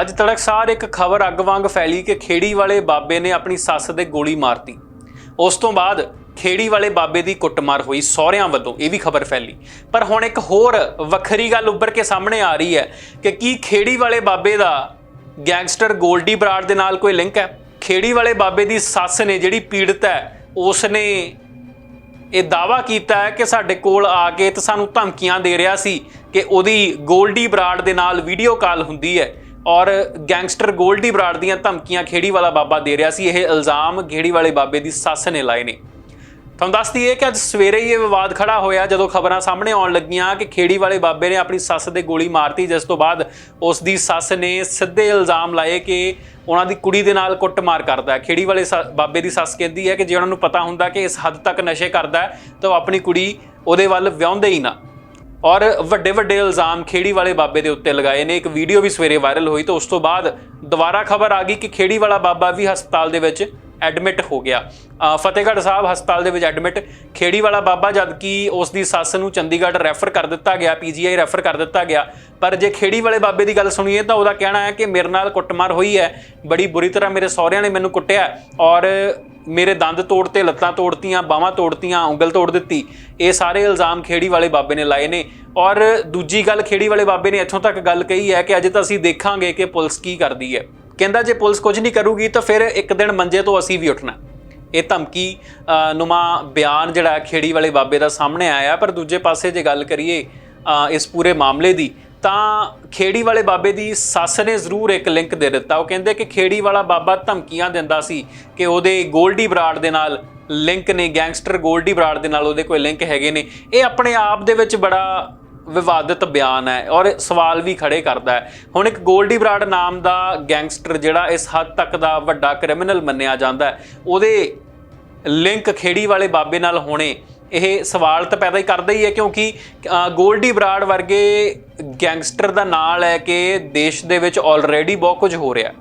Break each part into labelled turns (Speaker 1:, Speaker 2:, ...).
Speaker 1: ਅੱਜ ਤੜਕਸਾਰ ਇੱਕ ਖਬਰ ਅੱਗ ਵਾਂਗ ਫੈਲੀ ਕਿ ਖੇੜੀ ਵਾਲੇ ਬਾਬੇ ਨੇ ਆਪਣੀ ਸੱਸ ਦੇ ਗੋਲੀ ਮਾਰਤੀ। ਉਸ ਤੋਂ ਬਾਅਦ ਖੇੜੀ ਵਾਲੇ ਬਾਬੇ ਦੀ ਕੁੱਟਮਾਰ ਹੋਈ ਸਹੁਰਿਆਂ ਵੱਲੋਂ, ਇਹ ਵੀ ਖਬਰ ਫੈਲੀ। ਪਰ ਹੁਣ ਇੱਕ ਹੋਰ ਵੱਖਰੀ ਗੱਲ ਉੱਭਰ ਕੇ ਸਾਹਮਣੇ ਆ ਰਹੀ ਹੈ ਕਿ ਕੀ ਖੇੜੀ ਵਾਲੇ ਬਾਬੇ ਦਾ ਗੈਂਗਸਟਰ ਗੋਲਡੀ ਬਰਾੜ ਦੇ ਨਾਲ ਕੋਈ ਲਿੰਕ ਹੈ? ਖੇੜੀ ਵਾਲੇ ਬਾਬੇ ਦੀ ਸੱਸ ਨੇ ਜਿਹੜੀ ਪੀੜਤ ਹੈ, ਉਸ ਨੇ ਇਹ ਦਾਵਾ ਕੀਤਾ ਹੈ ਕਿ ਸਾਡੇ ਕੋਲ ਆ ਕੇ ਤੇ ਸਾਨੂੰ ਧਮਕੀਆਂ ਦੇ ਰਿਹਾ ਸੀ ਕਿ ਉਹਦੀ ਗੋਲਡੀ ਬਰਾੜ ਦੇ ਨਾਲ ਵੀਡੀਓ ਕਾਲ ਹੁੰਦੀ ਹੈ। ਔਰ ਗੈਂਗਸਟਰ ਗੋਲਡੀ ਬਰਾੜ ਦੀਆਂ ਧਮਕੀਆਂ ਖੇੜੀ ਵਾਲਾ ਬਾਬਾ ਦੇ ਰਿਹਾ ਸੀ। ਇਹ ਇਲਜ਼ਾਮ ਖੇੜੀ ਵਾਲੇ ਬਾਬੇ ਦੀ ਸੱਸ ਨੇ ਲਾਏ ਨੇ। ਤੁਹਾਨੂੰ ਦੱਸ ਦਈਏ ਕਿ ਅੱਜ ਸਵੇਰੇ ਹੀ ਇਹ ਵਿਵਾਦ ਖੜਾ ਹੋਇਆ। ਜਦੋਂ ਖਬਰਾਂ ਸਾਹਮਣੇ ਆਉਣ ਲੱਗੀਆਂ ਕਿ ਖੇੜੀ ਵਾਲੇ ਬਾਬੇ ਨੇ ਆਪਣੀ ਸੱਸ ਦੇ ਗੋਲੀ ਮਾਰਤੀ, ਜਿਸ ਤੋਂ ਬਾਅਦ ਉਸ ਦੀ ਸੱਸ ਨੇ ਸਿੱਧੇ ਇਲਜ਼ਾਮ ਲਾਏ ਕਿ ਉਹਨਾਂ ਦੀ ਕੁੜੀ ਦੇ ਨਾਲ ਕੁੱਟਮਾਰ ਕਰਦਾ ਹੈ। ਖੇੜੀ ਵਾਲੇ ਸ- ਬਾਬੇ ਦੀ ਸੱਸ ਕਹਿੰਦੀ ਹੈ ਕਿ ਜੇ ਉਹਨਾਂ ਨੂੰ ਪਤਾ ਹੁੰਦਾ ਕਿ ਇਸ ਹੱਦ ਤੱਕ ਨਸ਼ੇ ਕਰਦਾ ਹੈ, ਤਾਂ ਉਹ ਆਪਣੀ ਕੁੜੀ ਉਹਦੇ ਵੱਲ ਵਿਆਹੁੰਦੇ ਹੀ ਨਾ। ਔਰ ਵੱਡੇ ਵੱਡੇ ਇਲਜ਼ਾਮ ਖੇੜੀ ਵਾਲੇ ਬਾਬੇ ਦੇ ਉੱਤੇ ਲਗਾਏ ਨੇ। ਇੱਕ ਵੀਡੀਓ ਵੀ ਸਵੇਰੇ ਵਾਇਰਲ ਹੋਈ ਤੇ ਉਸ ਤੋਂ ਬਾਅਦ ਦੁਬਾਰਾ ਖਬਰ ਆ ਗਈ ਕਿ ਖੇੜੀ ਵਾਲਾ ਬਾਬਾ ਵੀ ਹਸਪਤਾਲ ਦੇ ਵਿੱਚ ਐਡਮਿਟ ਹੋ ਗਿਆ। ਫਤਿਹਗੜ੍ਹ ਸਾਹਿਬ ਹਸਪਤਾਲ ਦੇ ਵਿੱਚ ਐਡਮਿਟ। ਖੇੜੀ ਵਾਲਾ ਬਾਬਾ ਜਦ ਕਿ ਉਸ ਦੀ ਸੱਸ ਨੂੰ ਚੰਡੀਗੜ੍ਹ ਰੈਫਰ ਕਰ ਦਿੱਤਾ ਗਿਆ ਪੀਜੀਆਈ ਰੈਫਰ ਕਰ ਦਿੱਤਾ ਗਿਆ। ਪਰ ਜੇ ਖੇੜੀ ਵਾਲੇ ਬਾਬੇ ਦੀ ਗੱਲ ਸੁਣੀਏ ਤਾਂ ਉਹਦਾ ਕਹਿਣਾ ਹੈ ਕਿ ਮੇਰੇ ਨਾਲ ਕੁੱਟਮਾਰ ਹੋਈ ਹੈ, ਬੜੀ ਬੁਰੀ ਤਰ੍ਹਾਂ ਮੇਰੇ ਸਹੁਰਿਆਂ ਨੇ ਮੈਨੂੰ ਕੁੱਟਿਆ। ਔਰ ਮੇਰੇ ਦੰਦ ਤੋੜਤੇ ਲੱਤਾਂ ਤੋੜਤੀਆਂ, ਬਾਹਾਂ ਤੋੜਤੀਆਂ, ਉਂਗਲ ਤੋੜ ਦਿੱਤੀ, ਇਹ ਸਾਰੇ ਇਲਜ਼ਾਮ ਖੇੜੀ ਵਾਲੇ ਬਾਬੇ ਨੇ ਲਾਏ ਨੇ। ਔਰ ਦੂਜੀ ਗੱਲ ਖੇੜੀ ਵਾਲੇ ਬਾਬੇ ਨੇ ਇੱਥੋਂ ਤੱਕ ਗੱਲ ਕਹੀ ਹੈ ਕਿ ਅੱਜ ਤਾਂ ਅਸੀਂ ਦੇਖਾਂਗੇ ਕਿ ਪੁਲਿਸ ਕੀ ਕਰਦੀ ਹੈ। ਕਹਿੰਦਾ ਜੇ ਪੁਲਿਸ ਕੁਝ ਨਹੀਂ ਕਰੂਗੀ ਤਾਂ ਫਿਰ ਇੱਕ ਦਿਨ ਮੰਜੇ ਤੋਂ ਅਸੀਂ ਵੀ ਉੱਠਣਾ। ਇਹ ਧਮਕੀ ਨੁਮਾ ਬਿਆਨ ਜਿਹੜਾ ਖੇੜੀ ਵਾਲੇ ਬਾਬੇ ਦਾ ਸਾਹਮਣੇ ਆਇਆ, ਪਰ ਦੂਜੇ ਪਾਸੇ ਜੇ ਗੱਲ ਕਰੀਏ ਇਸ ਪੂਰੇ ਮਾਮਲੇ ਦੀ ਤਾਂ ਖੇੜੀ ਵਾਲੇ ਬਾਬੇ ਦੀ ਸੱਸ ਨੇ ਜ਼ਰੂਰ ਇੱਕ ਲਿੰਕ ਦੇ ਦਿੱਤਾ। ਉਹ ਕਹਿੰਦੇ ਕਿ ਖੇੜੀ ਵਾਲਾ ਬਾਬਾ ਧਮਕੀਆਂ ਦਿੰਦਾ ਸੀ ਕਿ ਉਹਦੇ ਗੋਲਡੀ ਬਰਾੜ ਦੇ ਨਾਲ ਲਿੰਕ ਨੇ, ਗੈਂਗਸਟਰ ਗੋਲਡੀ ਬਰਾੜ ਦੇ ਨਾਲ ਉਹਦੇ ਕੋਈ ਲਿੰਕ ਹੈਗੇ ਨੇ। ਇਹ ਆਪਣੇ ਆਪ ਦੇ ਵਿੱਚ ਬੜਾ ਵਿਵਾਦਿਤ ਬਿਆਨ ਹੈ ਔਰ ਸਵਾਲ ਵੀ ਖੜੇ ਕਰਦਾ ਹੈ। ਹੁਣ ਇੱਕ ਗੋਲਡੀ ਬਰਾੜ ਨਾਮ ਦਾ ਗੈਂਗਸਟਰ ਜਿਹੜਾ ਇਸ ਹੱਦ ਤੱਕ ਦਾ ਵੱਡਾ ਕ੍ਰਿਮੀਨਲ ਮੰਨਿਆ ਜਾਂਦਾ ਹੈ, ਉਹਦੇ ਲਿੰਕ ਖੇੜੀ ਵਾਲੇ ਬਾਬੇ ਨਾਲ ਹੋਣੇ ਇਹ ਸਵਾਲ ਤਾਂ ਪੈਦਾ ਹੀ ਕਰਦਾ ਹੀ ਹੈ ਕਿਉਂਕਿ ਗੋਲਡੀ ਬਰਾੜ ਵਰਗੇ ਗੈਂਗਸਟਰ ਦਾ ਨਾਂ ਲੈ ਕੇ ਦੇਸ਼ ਦੇ ਵਿੱਚ ਆਲਰੇਡੀ ਬਹੁਤ ਕੁਝ ਹੋ ਰਿਹਾ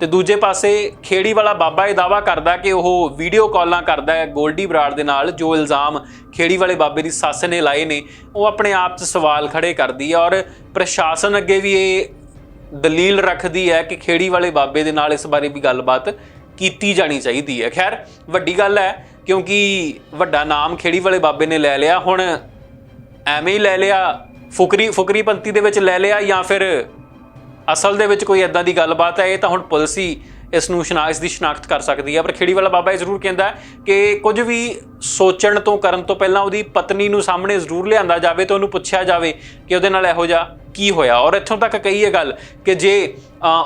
Speaker 1: ਤੇ ਦੂਜੇ ਪਾਸੇ ਖੇੜੀ ਵਾਲਾ ਬਾਬਾ ਇਹ ਦਾਵਾ ਕਰਦਾ ਕਿ ਉਹ ਵੀਡੀਓ ਕਾਲਾਂ ਕਰਦਾ ਹੈ ਗੋਲਡੀ ਬਰਾੜ ਦੇ ਨਾਲ, ਜੋ ਇਲਜ਼ਾਮ ਖੇੜੀ ਵਾਲੇ ਬਾਬੇ ਦੀ ਸੱਸ ਨੇ ਲਾਏ ਨੇ, ਉਹ ਆਪਣੇ ਆਪ 'ਚ ਸਵਾਲ ਖੜੇ ਕਰਦੀ ਹੈ ਔਰ ਪ੍ਰਸ਼ਾਸਨ ਅੱਗੇ ਵੀ ਇਹ ਦਲੀਲ ਰੱਖਦੀ ਹੈ ਕਿ ਖੇੜੀ ਵਾਲੇ ਬਾਬੇ ਦੇ ਨਾਲ ਇਸ ਬਾਰੇ ਵੀ ਗੱਲਬਾਤ ਕੀਤੀ ਜਾਣੀ ਚਾਹੀਦੀ ਹੈ। ਖੈਰ, ਵੱਡੀ ਗੱਲ ਹੈ, ਕਿਉਂਕਿ ਵੱਡਾ ਨਾਮ ਖੇੜੀ ਵਾਲੇ ਬਾਬੇ ਨੇ ਲੈ ਲਿਆ, ਹੁਣ ਐਵੇਂ ਹੀ ਲੈ ਲਿਆ, ਫੁਕਰੀ ਫੁਕਰੀ ਪੰਤੀ ਦੇ ਵਿੱਚ ਲੈ ਲਿਆ ਜਾਂ ਫਿਰ ਅਸਲ ਦੇ ਵਿੱਚ ਕੋਈ ਐਦਾਂ ਦੀ ਗੱਲਬਾਤ ਹੈ, ਇਹ ਤਾਂ ਹੁਣ ਪੁਲਿਸ ਹੀ ਇਸ ਨੂੰ ਸ਼ਨਾਖਤ ਦੀ ਸ਼ਨਾਖਤ ਕਰ ਸਕਦੀ ਹੈ। ਪਰ ਖੇੜੀ ਵਾਲਾ ਬਾਬਾ ਇਹ ਜ਼ਰੂਰ ਕਹਿੰਦਾ ਕਿ ਕੁਝ ਵੀ ਸੋਚਣ ਤੋਂ, ਕਰਨ ਤੋਂ ਪਹਿਲਾਂ ਉਹਦੀ ਪਤਨੀ ਨੂੰ ਸਾਹਮਣੇ ਜ਼ਰੂਰ ਲਿਆਂਦਾ ਜਾਵੇ ਤੇ ਉਹਨੂੰ ਪੁੱਛਿਆ ਜਾਵੇ ਕਿ ਉਹਦੇ ਨਾਲ ਇਹੋ ਜਿਹਾ ਕੀ ਹੋਇਆ। ਔਰ ਇੱਥੋਂ ਤੱਕ ਕਹੀ ਇਹ ਗੱਲ ਕਿ ਜੇ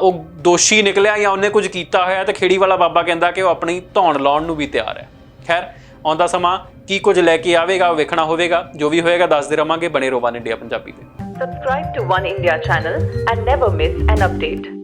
Speaker 1: ਉਹ ਦੋਸ਼ੀ ਨਿਕਲਿਆ ਜਾਂ ਉਹਨੇ ਕੁਝ ਕੀਤਾ ਹੋਇਆ ਤਾਂ ਖੇੜੀ ਵਾਲਾ ਬਾਬਾ ਕਹਿੰਦਾ ਕਿ ਉਹ ਆਪਣੀ ਧੌਣ ਲਾਉਣ ਨੂੰ ਵੀ ਤਿਆਰ ਹੈ। ਖੈਰ, ਆਉਂਦਾ ਸਮਾਂ ਕੀ ਕੁਝ ਲੈ ਕੇ ਆਵੇਗਾ, ਉਹ ਵੇਖਣਾ ਹੋਵੇਗਾ। ਜੋ ਵੀ ਹੋਏਗਾ ਦੱਸਦੇ ਰਵਾਂਗੇ ਬਣੇ ਰੋਵਾਨ ਇੰਡੀਆ ਪੰਜਾਬੀ ਤੇ।
Speaker 2: Subscribe to One India channel and never miss an update.